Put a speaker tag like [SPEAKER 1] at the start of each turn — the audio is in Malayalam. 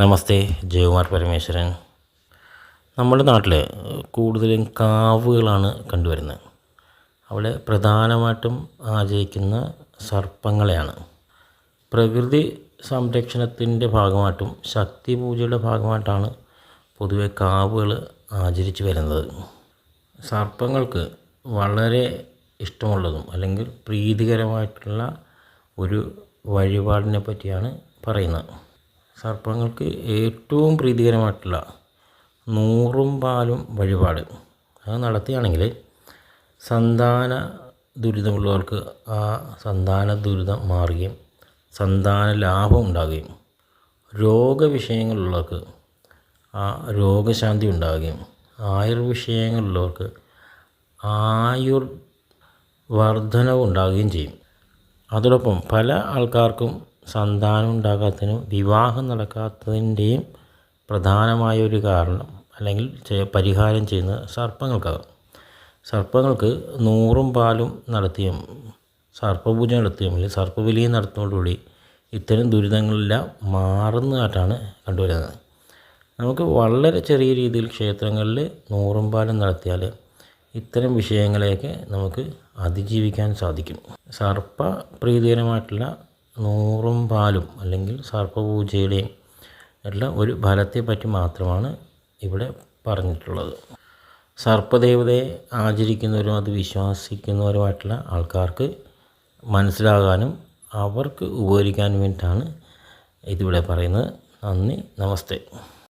[SPEAKER 1] നമസ്തേ ജയകുമാർ പരമേശ്വരൻ. നമ്മുടെ നാട്ടിൽ കൂടുതലും കാവുകളാണ് കണ്ടുവരുന്നത്. അവിടെ പ്രധാനമായിട്ടും ആചരിക്കുന്ന സർപ്പങ്ങളെയാണ്. പ്രകൃതി സംരക്ഷണത്തിന്റെ ഭാഗമായിട്ടും ശക്തി പൂജയുടെ ഭാഗമായിട്ടാണ് പൊതുവെ കാവുകൾ ആചരിച്ചു വരുന്നത്. സർപ്പങ്ങൾക്ക് വളരെ ഇഷ്ടമുള്ളതും അല്ലെങ്കിൽ പ്രീതികരമായിട്ടുള്ള ഒരു വഴിപാടിനെ പറ്റിയാണ് പറയുന്നത്. സർപ്പങ്ങൾക്ക് ഏറ്റവും പ്രീതികരമായിട്ടുള്ള നൂറും പാലും വഴിപാട്. അത് നടത്തുകയാണെങ്കിൽ സന്താന ദുരിതമുള്ളവർക്ക് ആ സന്താന ദുരിതം മാറുകയും സന്താന ലാഭം ഉണ്ടാകുകയും രോഗവിഷയങ്ങളുള്ളവർക്ക് ആ രോഗശാന്തി ഉണ്ടാകുകയും ആയുർവിഷയങ്ങളുള്ളവർക്ക് ആയുർ വർധനവ് ഉണ്ടാകുകയും ചെയ്യും. അതോടൊപ്പം പല ആൾക്കാർക്കും സന്താനം ഉണ്ടാകാത്തതിനും വിവാഹം നടക്കാത്തതിന്റെയും പ്രധാനമായ ഒരു കാരണം അല്ലെങ്കിൽ പരിഹാരം ചെയ്യുന്ന സർപ്പങ്ങൾക്കാകും. സർപ്പങ്ങൾക്ക് നൂറും പാലും നടത്തിയും സർപ്പപൂജ നടത്തിയും അല്ലെങ്കിൽ സർപ്പബലിയും നടത്തുന്നതോടുകൂടി ഇത്തരം ദുരിതങ്ങളെല്ലാം മാറുന്നതായിട്ടാണ് കണ്ടുവരുന്നത്. നമുക്ക് വളരെ ചെറിയ രീതിയിൽ ക്ഷേത്രങ്ങളിൽ നൂറും പാലം നടത്തിയാൽ ഇത്തരം വിഷയങ്ങളെയൊക്കെ നമുക്ക് അതിജീവിക്കാൻ സാധിക്കും. സർപ്പ പ്രീതികരമായിട്ടുള്ള നൂറും പാലും അല്ലെങ്കിൽ സർപ്പപൂജയുടെയും എല്ലാം ഒരു ഫലത്തെ പറ്റി മാത്രമാണ് ഇവിടെ പറഞ്ഞിട്ടുള്ളത്. സർപ്പദേവതയെ ആചരിക്കുന്നവരും അത് വിശ്വസിക്കുന്നവരുമായിട്ടുള്ള ആൾക്കാർക്ക് മനസ്സിലാകാനും അവർക്ക് ഉപകരിക്കാനും വേണ്ടിയിട്ടാണ് ഇതിവിടെ പറയുന്നത്. നന്ദി നമസ്തേ.